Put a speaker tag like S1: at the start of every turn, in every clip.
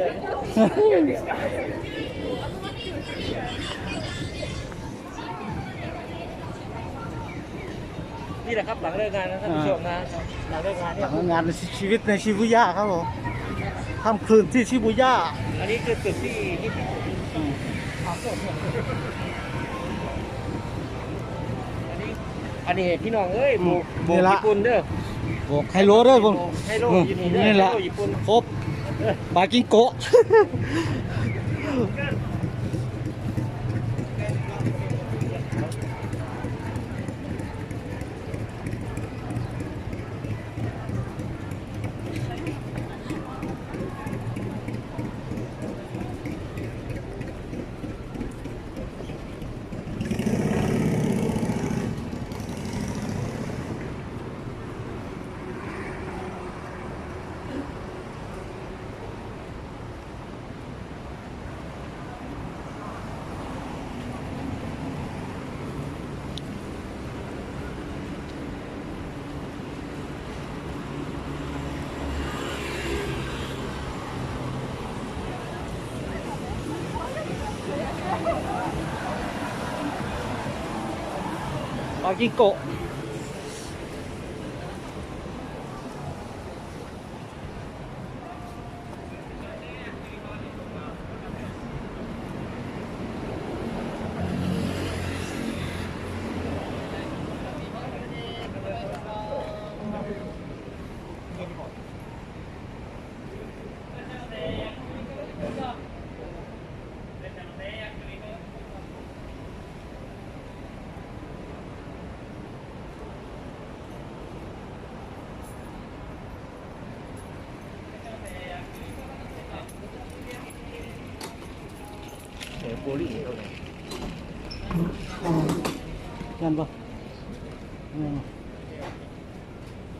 S1: ฮะ
S2: นี่แหละครับหลังเลิกงานนะท่านผู้ชมนะหลังเลิกงาน
S1: ห
S2: เนี่
S1: ลั
S2: ย
S1: งงานในชีวิตในชิบุย่าครับผมค่ำคืนที่ชิบุย่า
S2: อันนี้คือตึกที่ที่
S1: อืม
S2: อันนี้อันนี้พี่น้องเอ้ยโบกโบก
S1: นี่ละ
S2: ญี่ปุ่นเด้อ
S1: บอกไฮโลเด้วยผม
S2: ไฮโลอยู่นี่เด้อ
S1: นี่แหละ
S2: ไฮโลญี่ปุ่น
S1: ครบ ปลากิ้งโกะ บากิงโกะ
S2: เสียงโบลิ่งเท่าไหร่
S1: นั่นปะอืม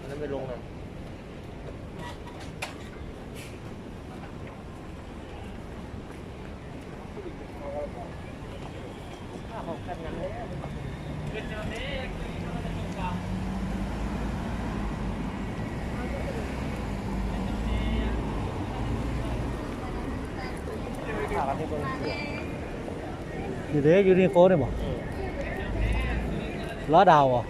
S2: อันนั้นไม่ลงนะข้าวของกันนั้นเลยข้าวกันที่บนเสือ
S1: อยู่เด้อยู่นี่โฟเนี่ยบ อกล้อดาวอะ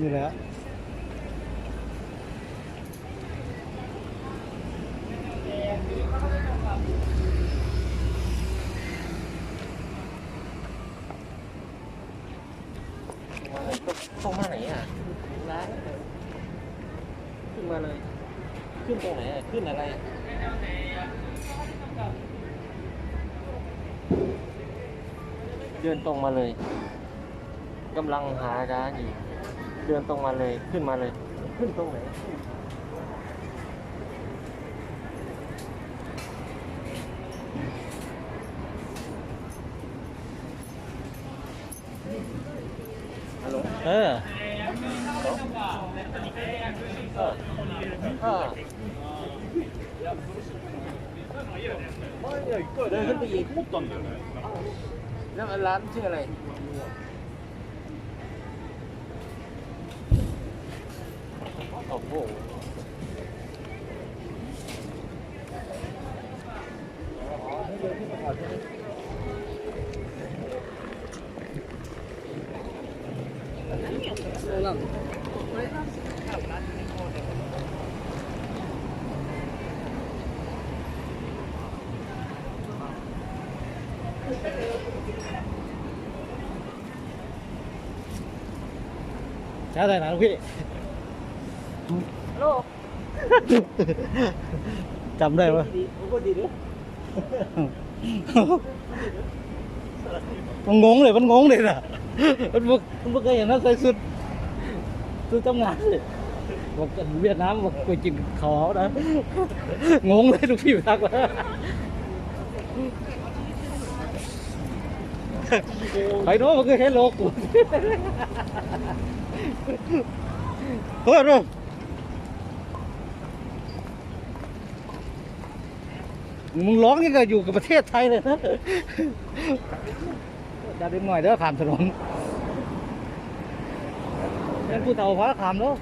S1: นี่แหละ
S2: ต้องมาไหนอะร้านขึ้นมาเลย ขึ้นตรงไหนอะขึ้นอะไรอะ เดินตรงมาเลยกำลังหาร้านอยู่เดินตรงมาเลยขึ้นมาเลย ขึ้นตรงไหนฮัลโหล
S1: เออ
S2: เออ เออเดินขึ้นไปอีกแล้วร้านชื่ออะไรโอ้โห
S1: ใช่ไหมนะลูกพี่
S2: ฮัลโหล
S1: จำได้ปะ
S2: ดีโอ้ก็ดีดิ
S1: มันงงเลย มันงงเลยน่ะมันบอกมันบอกเคยเห็นนะใส่สุดสุดทำงานเลยบอกกันเวียดนามบอกไปกินขาวนะงงเลยลูกพี่ทักว่าไปโน้มันก็เห็นโลก เฮ้ยเฮ้มึงร้องนี่ก็อยู่กับประเทศไทยเลยนะดาเด็กหน่อยเด้อผ่านถนนเป็นผู้เฒ่าพระขามเนาะ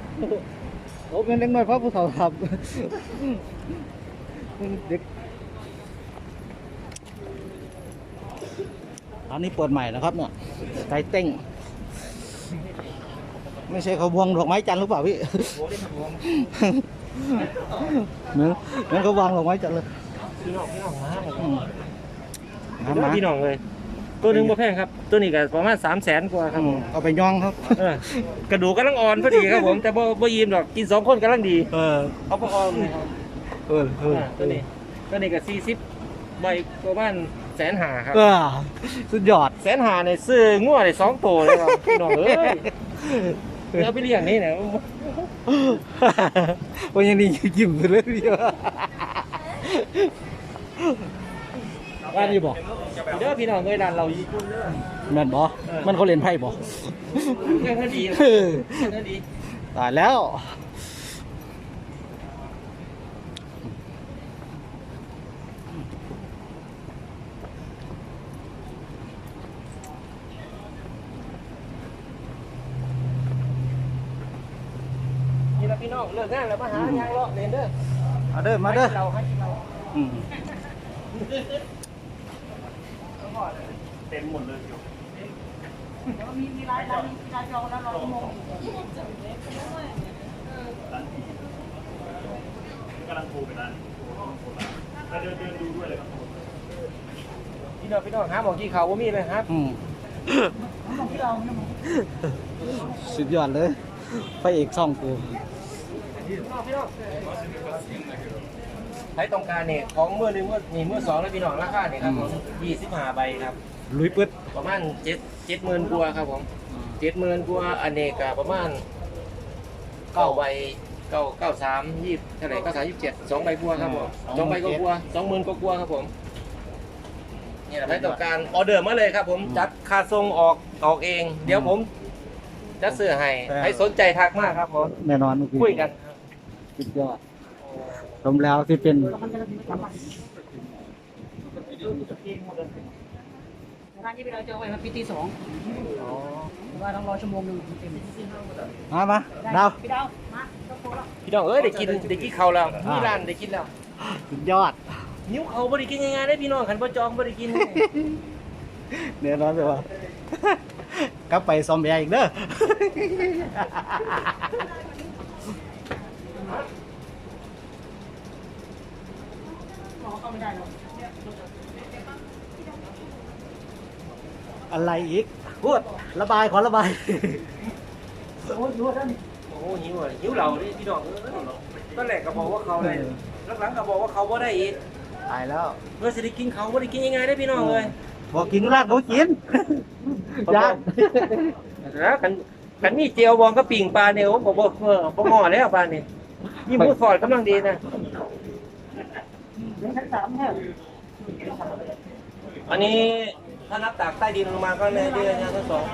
S1: โอ้เป็นเด็กน้อยพระผู้เฒ่าครับเด็กอันนี้เปิดใหม่นะครับเนี่ยไก่เต้ง ไม่ใช่เขาบวงดอกไม้จันทร์หรือเปล่าพี่เหมือนเหมือนเขาวางดอกไม้จันทร์เลย
S2: พี่น้องพี่น้องมา
S1: อืม
S2: มา
S1: มา
S2: พี่น้องเลย ตัวหนึงบ่แพงครับ ตัวนี้ก็ประมาณ3 0 0แสนกว่าครับ
S1: อืมเอาไปย่องครับ
S2: เออกระดูกกำลังอ่อนพอดีครับผมแต่บ่บ่ยิ้มดอกกินสองคนกำลังดี
S1: เออ
S2: เอาบ่อ่อนเลยครับ
S1: เออเออ
S2: อ่าตัวนี้ตัวนี้ก็40ใบประมาณแสนหาครับ
S1: เออสุดยอด
S2: แสนหาในซื้องัวได้สองตัวเลยครับพี่น้องเอ้ย เอาไปเลี้ยงนี่เนี่ย
S1: วันยังนี่ยิ้มเลยทีเดียวบ้านนี้บอก
S2: เด้อพี่น้องเอ้ยร้านเราญี่ปุ่นเด้อ
S1: แม่นบอมันเขาเล่นไพ่บอ
S2: แค่นั้นดี
S1: เออ
S2: แค่นั้นดี
S1: ตายแล้ว
S2: นี่ละพี่น้อง เลิกงานแล้วมาหายางเลาะเล่นเด้อ
S1: มาเด้อมาเด้อ
S2: ให้เราให้เรา
S1: อืม
S2: พี่น้องพี่น้องหาหมองกี่เขาว่ามีเลยครับ
S1: อืมสุดยอดเลยพระเอกช่องกู
S2: พี่น้องพี่น้อง ใช้ตรงกลารเนี่ยของเมื่อหนึ่งเมื่อนี่เมื่อสองแล้วพี่น้องราคาเนี่ยครับผมยี่สิบห้าใบครับ
S1: ลุยปึ๊ด
S2: ประมาณเจ็ดเจ็ดหมื่นกว่าครับผมเจ็ดหมื่นกว่าอันเนกาประมาณเก้าใบเก้าเก้าสามยี่สิบเท่าไหร่เก้าสามยี่สิบเจ็ดสองใบกว่าครับผมสองใบก็กว่าสองหมื่นก็กว่าครับผมนี่แหละใช้ตรงกลารออเดอร์มาเลยครับ ผมจัดค่าส่งออกออกเอง เดี๋ยวผมจะซื้อให้ให้สนใจทักมากครับผม
S1: แน่นอนเมื่อกี้
S2: คุยกัน
S1: สุดยอดสมแล้วที่เป็น
S3: ร้านนี้ไปเราจะเอาไว้มาปีตีสองว่าต้องรอชั่วโมงหนึ่งเต็ม
S1: มามาดาว
S3: พี่ดาวมาต้องโตแล้ว
S2: พี่น้องเอ้ยได้กินได้กินข้าวแล้วมีร้านได้กินแล้ว
S1: สุดยอด
S2: นิ้วเขาบ่ได้กินง่ายๆได้พี่น้องขันบ่จองบ่ได้กิน
S1: แน่นอนเลยว่ากลับไปซอมแบร์อีกเด้อ
S3: หม อเข้าไม่ได้หรอก
S1: อะไรอีกพูดระบายขอระบาย
S3: โอ้ยรู้ท่าน
S2: โอ้โหหิวอะหิวเหล่านี่พี่น้องเอ้ยตอนแรกก็บอกว่าเขาได้หลังๆก็บอกว่าเขาบ่ได้อีก
S1: ตายแล้ว
S2: เมื่อสิได้กินเขาบ่ได้กินง่ายๆได้พี่น้องเอ้ย
S1: บอกกินราดเขากินยาก
S2: แล้วคันคันมีเจียวบองก็ปิ่งปลาเนี่ยโอ้บ่บ่เออบ่เหมาะแล้วปลานี่ยิ่งพูดฟอดกำลังดีนะ
S3: เรื่อง ชั้นสามเนี่ย
S2: อันนี้ถ้านับจากใต้ดินลงมาก็ในเดือนทั้งสอง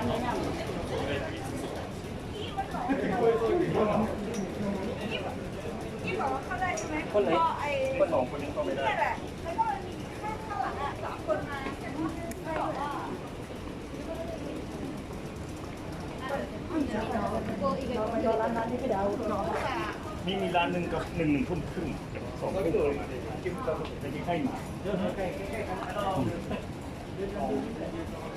S2: คนไหน
S4: ก็ไอ้
S2: คนสองคนนี้ก็ไม่ได้
S4: แหละแล้วก็มีแค่ข้างหลังอะสามคนมาแต่ว่าไม่บอกว่าตัวอีกหนึ่งคน
S3: ร้านร้านนี้พี่ดาวน้อง
S5: มีมีร้านหนึ่งกับหนึ่งหนึ่งทุ่มครึ่งสองทุ่มจะกินให้ Thank you.